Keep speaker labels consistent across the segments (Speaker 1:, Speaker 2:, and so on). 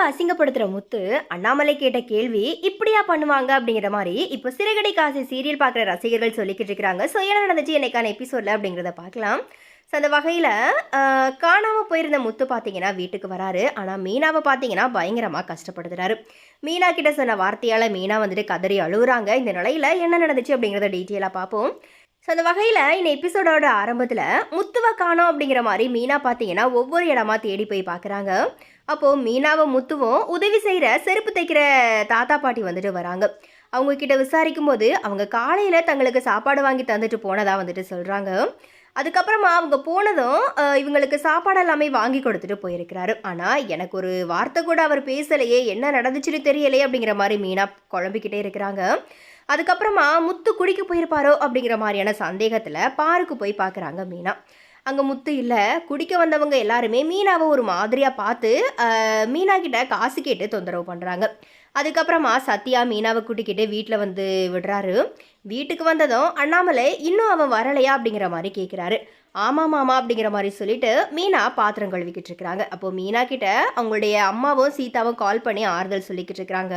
Speaker 1: அண்ணாவை அசிங்கப்படுத்துற முத்து அண்ணாமலை கேட்ட கேள்வி இப்படியா பண்ணுவாங்க அப்படிங்கிற மாதிரி இப்போ சிறுகடை காசு சீரியல் பார்க்குற ரசிகர்கள் சொல்லிக்கிட்டு இருக்கிறாங்க. ஸோ என்ன நடந்துச்சு? என்னைக்கான எபிசோடில் அப்படிங்கிறத பார்க்கலாம். ஸோ அந்த வகையில் காணாமல் போயிருந்த முத்து பார்த்தீங்கன்னா வீட்டுக்கு வராரு. ஆனால் மீனாவை பார்த்தீங்கன்னா பயங்கரமாக கஷ்டப்படுத்துறாரு. மீனா கிட்ட சொன்ன வார்த்தையால் மீனா வந்துட்டு கதறி அழுகுறாங்க இந்த நிலையில் என்ன நடந்துச்சு அப்படிங்கிறத டீட்டெயிலாக பார்ப்போம். ஸோ அந்த வகையில் இந்த எபிசோடோட ஆரம்பத்தில் முத்துவை காணோம் அப்படிங்கிற மாதிரி மீனா பார்த்தீங்கன்னா ஒவ்வொரு இடமா தேடி போய் பார்க்குறாங்க அப்போது மீனாவும் முத்துவும் உதவி செய்கிற செருப்பு தைக்கிற தாத்தா பாட்டி வந்துட்டு வராங்க. அவங்க கிட்ட விசாரிக்கும் போது அவங்க காலையில் தங்களுக்கு சாப்பாடு வாங்கி தந்துட்டு போனதாக வந்துட்டு சொல்கிறாங்க அதுக்கப்புறமா அவங்க போனதும் இவங்களுக்கு சாப்பாடு எல்லாமே வாங்கி கொடுத்துட்டு போயிருக்கிறாரு. ஆனால் எனக்கு ஒரு வார்த்தை கூட அவர் பேசலையே என்ன நடந்துச்சுன்னு தெரியலையே அப்படிங்கிற மாதிரி மீனா குழம்பிக்கிட்டே இருக்கிறாங்க. அதுக்கப்புறமா முத்து குடிக்க போயிருப்பாரோ அப்படிங்கிற மாதிரியான சந்தேகத்தில் பாருக்கு போய் பார்க்குறாங்க மீனா. அங்கே முத்து இல்லை குடிக்க வந்தவங்க எல்லாருமே மீனாவை ஒரு மாதிரியாக பார்த்து மீனா கிட்ட காசு கேட்டு தொந்தரவு பண்ணுறாங்க அதுக்கப்புறமா சத்யா மீனாவை கூட்டிக்கிட்டு வீட்டில் வந்து விடுறாரு. வீட்டுக்கு வந்ததும் அண்ணாமலை இன்னும் அவன் வரலையா? அப்படிங்கிற மாதிரி கேட்குறாரு ஆமாம் மாமா அப்படிங்கிற மாதிரி சொல்லிட்டு மீனா பாத்திரம் கழுவிக்கிட்டு இருக்கிறாங்க. அப்போது மீனா கிட்ட அவங்களுடைய அம்மாவும் சீதாவும் கால் பண்ணி ஆறுதல் சொல்லிக்கிட்டு இருக்கிறாங்க.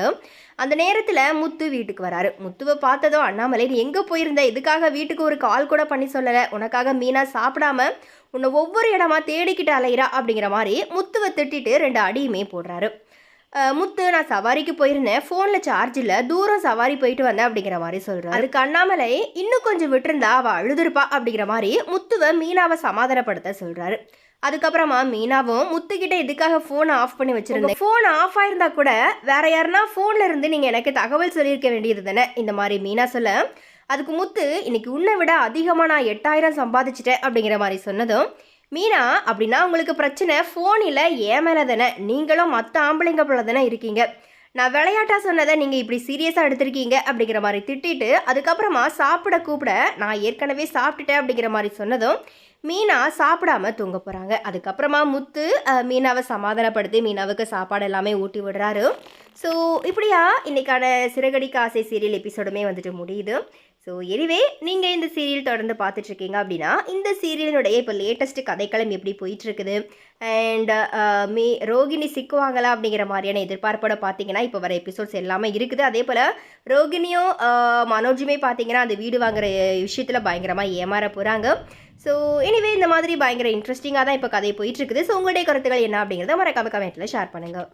Speaker 1: அந்த நேரத்தில் முத்து வீட்டுக்கு வராரு. முத்துவை பார்த்ததும் அண்ணாமலை நீ எங்கே போயிருந்த? இதுக்காக வீட்டுக்கு ஒரு கால் கூட பண்ணி சொல்லலை? உனக்காக மீனா சாப்பிடாம உன்னை ஒவ்வொரு இடமா தேடிக்கிட்டு அலையிறா? அப்படிங்கிற மாதிரி முத்துவை திட்டிட்டு ரெண்டு அடியுமே போடுறாரு. முத்து நான் சவாரிக்கு போயிருந்தேன். ஃபோனில் சார்ஜ் இல்லை. தூரம் சவாரி போயிட்டு வந்தேன் அப்படிங்கிற மாதிரி சொல்கிறாரு அதுக்கு அண்ணாமலை இன்னும் கொஞ்சம் விட்டுருந்தா அவள் அழுதுருப்பா அப்படிங்கிற மாதிரி முத்துவை மீனாவை சமாதானப்படுத்த சொல்கிறாரு அதுக்கப்புறமா மீனாவும் முத்துக்கிட்ட இதுக்காக ஃபோனை ஆஃப் பண்ணி வச்சிருந்தேன்? ஃபோன் ஆஃப் ஆயிருந்தா கூட வேற யாருன்னா ஃபோனில் இருந்து நீங்கள் எனக்கு தகவல் சொல்லியிருக்க வேண்டியது தானே? இந்த மாதிரி மீனா சொல்ல அதுக்கு முத்து இன்னைக்கு உன்னை விட அதிகமாக நான் எட்டாயிரம் சம்பாதிச்சிட்டேன் அப்படிங்கிற மாதிரி சொன்னதும் மீனா அப்படின்னா உங்களுக்கு பிரச்சனை ஃபோனில் இல்லை ஏன் மேலே தானே. நீங்களும் மற்ற ஆம்பளைங்க போல தானே இருக்கீங்க. நான் விளையாட்டாக சொன்னதை நீங்கள் இப்படி சீரியஸாக எடுத்திருக்கீங்க அப்படிங்கிற மாதிரி திட்டிட்டு அதுக்கப்புறமா சாப்பிட கூப்பிட நான் ஏற்கனவே சாப்பிட்டுட்டேன் அப்படிங்கிற மாதிரி சொன்னதும் மீனா சாப்பிடாம தூங்க போகிறாங்க அதுக்கப்புறமா முத்து மீனாவை சமாதானப்படுத்தி மீனாவுக்கு சாப்பாடு எல்லாமே ஊட்டி விடுறாரு. ஸோ இப்படியா இன்றைக்கான சிறகடிக்க ஆசை சீரியல் எபிசோடுமே வந்துட்டு முடியுது. ஸோ எனிவே நீங்கள் இந்த சீரியல் தொடர்ந்து பார்த்துட்ருக்கீங்க அப்படின்னா இந்த சீரியலினுடைய இப்போ லேட்டஸ்ட் கதைக்களம் எப்படி போயிட்டுருக்குது அண்ட் மீ ரோகிணி சிக்குவாங்களா அப்படிங்கிற மாதிரியான எதிர்பார்ப்போட பார்த்தீங்கன்னா இப்போ வர எபிசோட்ஸ் எல்லாமே இருக்குது. அதே போல் ரோகிணியும் மனோஜுமே பார்த்தீங்கன்னா அந்த வீடு வாங்குற விஷயத்தில் பயங்கரமாக ஏமாற போகிறாங்க ஸோ எனிவே இந்த மாதிரி பயங்கர இன்ட்ரெஸ்டிங்காக தான் இப்போ கதை போயிட்டுருக்குது ஸோ உங்களுடைய கருத்துக்கள் என்ன அப்படிங்கிறத மறக்காம கமெண்ட்டில் ஷேர் பண்ணுங்கள்